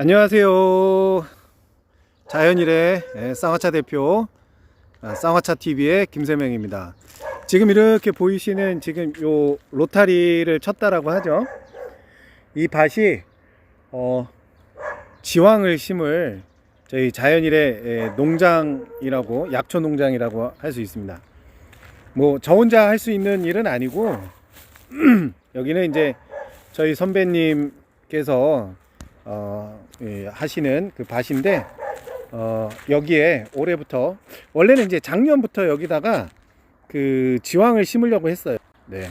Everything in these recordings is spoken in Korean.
안녕하세요. 자연일의 예, 쌍화차 대표 아, 쌍화차 TV의 김세명입니다. 지금 이렇게 보이시는 지금 요 로타리를 쳤다라고 하죠. 이 밭이 어, 지황을 심을 저희 자연일의 예, 농장이라고 약초 농장이라고 할 수 있습니다. 뭐 저 혼자 할 수 있는 일은 아니고 여기는 이제 저희 선배님께서 어, 예, 하시는 그 밭인데 어, 여기에 올해부터 원래는 이제 작년부터 여기다가 그 지황을 심으려고 했어요. 네,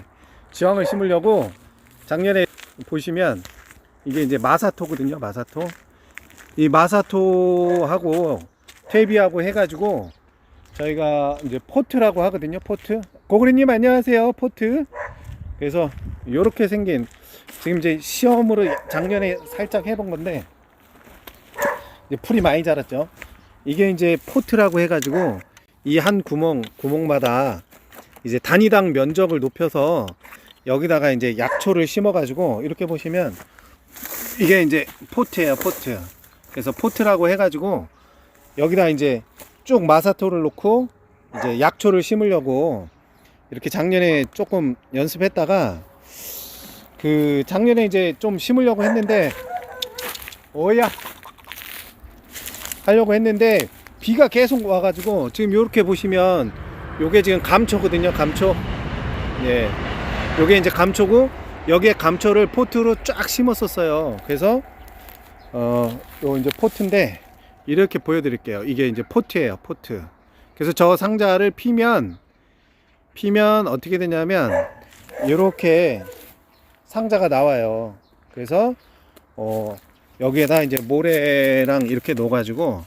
지황을 심으려고 작년에 보시면 이게 이제 마사토거든요. 마사토. 이 마사토하고 퇴비하고 해가지고 저희가 이제 포트라고 하거든요. 포트. 고구리님 안녕하세요. 포트. 그래서 이렇게 생긴 지금 이제 시험으로 작년에 살짝 해본 건데 이제 풀이 많이 자랐죠. 이게 이제 포트라고 해가지고 이 한 구멍 구멍마다 이제 단위당 면적을 높여서 여기다가 이제 약초를 심어가지고 이렇게 보시면 이게 이제 포트예요 포트. 그래서 포트라고 해가지고 여기다 이제 쭉 마사토를 놓고 이제 약초를 심으려고 이렇게 작년에 조금 연습했다가 그 작년에 이제 좀 심으려고 했는데 오야. 하려고 했는데 비가 계속 와가지고 지금 이렇게 보시면 요게 지금 감초거든요 감초. 예. 요게 이제 감초고 여기에 감초를 포트로 쫙 심었었어요. 그래서 어요 이제 포트인데 이렇게 보여드릴게요. 이게 이제 포트예요 포트. 그래서 저 상자를 피면 피면 어떻게 되냐면 이렇게 상자가 나와요. 그래서 어 여기에다 이제 모래랑 이렇게 넣어가지고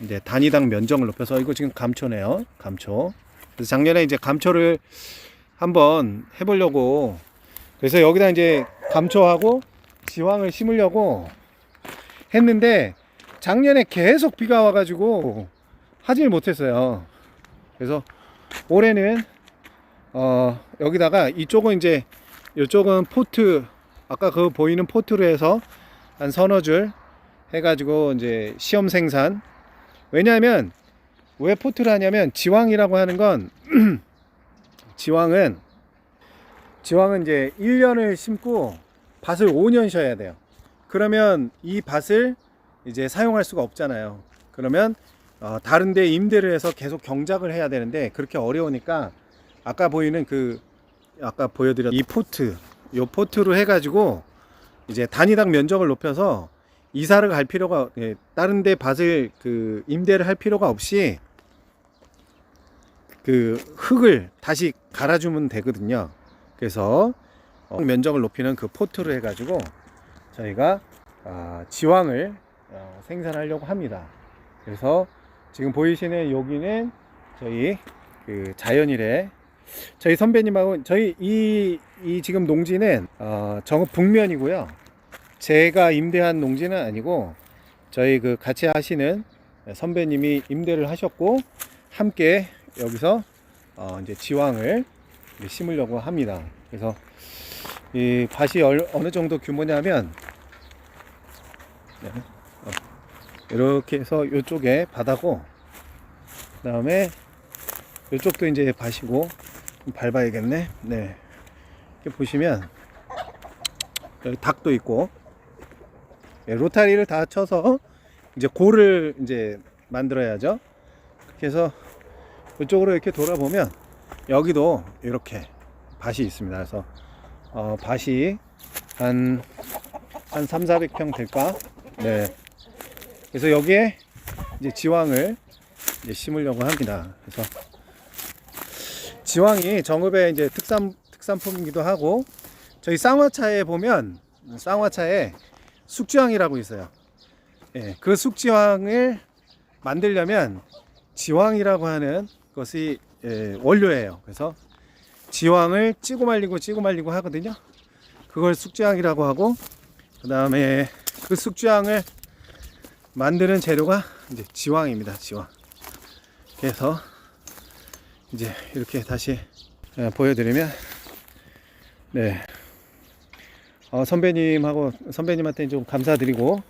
이제 단위당 면적을 높여서 이거 지금 감초네요. 감초. 그래서 작년에 이제 감초를 한번 해보려고 그래서 여기다 이제 감초하고 지황을 심으려고 했는데 작년에 계속 비가 와가지고 하질 못했어요. 그래서 올해는 어 여기다가 이쪽은 이제 이쪽은 포트 아까 그 보이는 포트로 해서 한 서너 줄 해가지고 이제 시험 생산. 왜냐하면 왜 포트를 하냐면 지왕이라고 하는 건 지왕은 지왕은 이제 1년을 심고 밭을 5년 쉬어야 돼요. 그러면 이 밭을 이제 사용할 수가 없잖아요. 그러면 어, 다른 데 임대를 해서 계속 경작을 해야 되는데 그렇게 어려우니까 아까 보이는 그 아까 보여드렸 이 포트 요 포트로 해가지고 이제 단위당 면적을 높여서 이사를 갈 필요가 예, 다른 데 밭을 그 임대를 할 필요가 없이 그 흙을 다시 갈아주면 되거든요. 그래서 어, 면적을 높이는 그 포트로 해가지고 저희가 아, 지왕을 어, 생산하려고 합니다. 그래서 지금 보이시는 여기는 저희 그 자연일의 저희 선배님하고 저희 이, 이 지금 농지는 어, 정읍 북면이고요. 제가 임대한 농지는 아니고 저희 그 같이 하시는 선배님이 임대를 하셨고 함께 여기서 어, 이제 이제 심으려고 합니다. 그래서 이 밭이 얼- 어느 정도 규모냐면 네, 어, 이렇게 해서 이쪽에 바다고 그 다음에 이쪽도 이제 밭이고 좀 밟아야겠네. 네. 이렇게 보시면 여기 닭도 있고 네, 로타리를 다 쳐서 이제 골을 이제 만들어야죠. 해서 이쪽으로 이렇게 돌아보면 여기도 이렇게 밭이 있습니다. 그래서 어, 밭이 한, 한 3, 400평 될까? 네. 그래서 여기에 이제 지왕을 이제 심으려고 합니다. 그래서 지왕이 정읍의 이제 특산 특산품이기도 하고 저희 쌍화차에 보면 쌍화차에 숙지황이라고 있어요. 예, 그 숙지황을 만들려면 지황이라고 하는 것이 예, 원료예요. 그래서 지황을 찌고 말리고 찌고 말리고 하거든요. 그걸 숙지황이라고 하고 그 다음에 그 숙지황을 만드는 재료가 이제 지황입니다. 지황. 그래서 이제 이렇게 다시 예, 보여드리면 네 어, 선배님하고 선배님한테 좀 감사드리고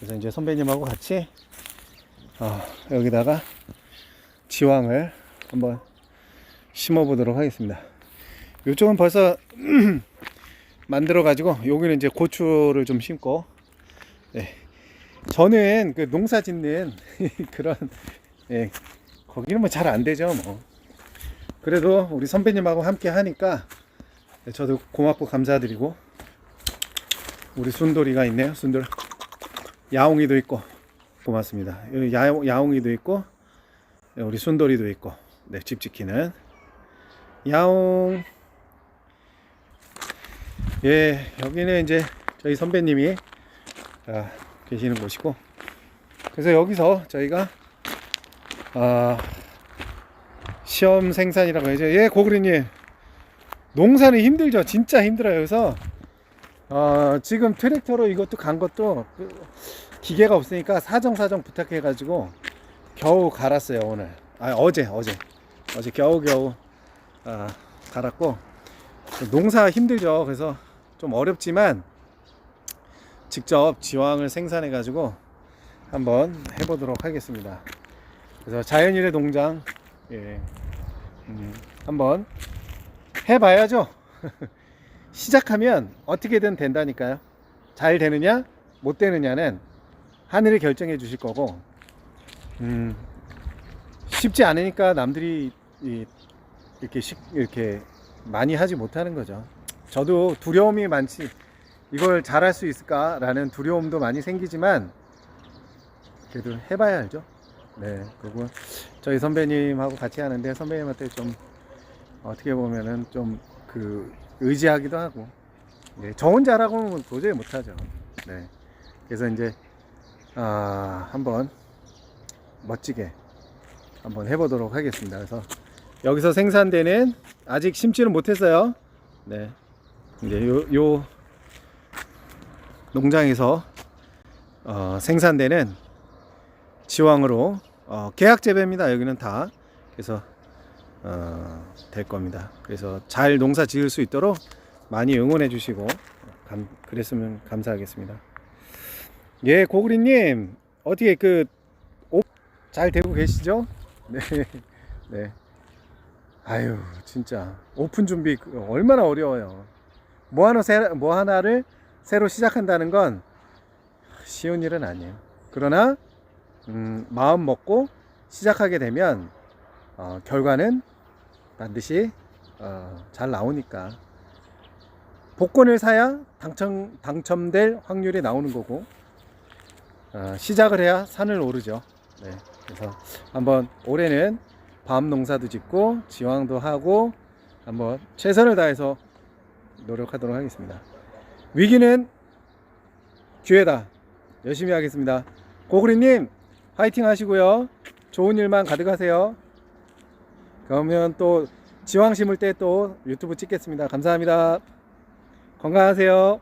그래서 이제 선배님하고 같이 어, 여기다가 지왕을 한번 심어 보도록 하겠습니다. 이쪽은 벌써 만들어 가지고 여기는 이제 고추를 좀 심고 네. 저는 그 농사 짓는 그런 예, 거기는 뭐 잘 안 되죠 뭐 그래도 우리 선배님하고 함께 하니까 네, 저도 고맙고 감사드리고 우리 순돌이가 있네요 순돌. 야옹이도 있고 고맙습니다. 야, 야옹이도 있고 네, 우리 순돌이도 있고 네, 집 지키는 야옹. 예 여기는 이제 저희 선배님이 아, 계시는 곳이고 그래서 여기서 저희가 아, 시험 생산이라고 해야죠. 예 고그리님. 농사는 힘들죠. 진짜 힘들어요. 그래서 어, 지금 트랙터로 이것도 간 것도 그 기계가 없으니까 사정사정 부탁해 가지고 겨우 갈았어요 오늘. 아 어제 어제. 어제 겨우겨우 아, 갈았고. 농사 힘들죠. 그래서 좀 어렵지만 직접 지왕을 생산해 가지고 한번 해보도록 하겠습니다. 그래서 자연일의 농장. 예, 음, 한번 해봐야죠 시작하면 어떻게든 된다니까요 잘 되느냐 못 되느냐는 하늘이 결정해 주실 거고 음, 쉽지 않으니까 남들이 이, 이렇게 식, 이렇게 많이 하지 못하는 거죠. 저도 두려움이 많지. 이걸 잘할 수 있을까라는 두려움도 많이 생기지만 그래도 해봐야 알죠. 네, 그리고 저희 선배님하고 같이 하는데 선배님한테 좀 어떻게 보면은 좀 그 의지하기도 하고 네, 저 혼자라고는 도저히 못하죠. 네, 그래서 이제 아, 한번 멋지게 한번 해보도록 하겠습니다. 그래서 여기서 생산되는 아직 심지는 못했어요. 네, 이제 요, 요 농장에서 어, 생산되는 지왕으로 어, 계약 재배입니다. 여기는 다 그래서 어, 될 겁니다. 그래서 잘 농사 지을 수 있도록 많이 응원해 주시고 감, 그랬으면 감사하겠습니다. 예, 고구리님 어떻게 그잘 되고 계시죠? 네, 네. 아유, 진짜 오픈 준비 그 얼마나 어려워요. 뭐 하나 새, 뭐 하나를 새로 시작한다는 건 쉬운 일은 아니에요. 그러나 음, 마음 먹고 시작하게 되면 어, 결과는 반드시 어, 잘 나오니까 복권을 사야 당첨 당첨될 확률이 나오는 거고 어, 시작을 해야 산을 오르죠. 네, 그래서 한번 올해는 밤 농사도 짓고 지왕도 하고 한번 최선을 다해서 노력하도록 하겠습니다. 위기는 기회다. 열심히 하겠습니다. 고구리님 화이팅 하시고요. 좋은 일만 가득하세요. 그러면 또 지왕 심을 때 또 유튜브 찍겠습니다. 감사합니다. 건강하세요.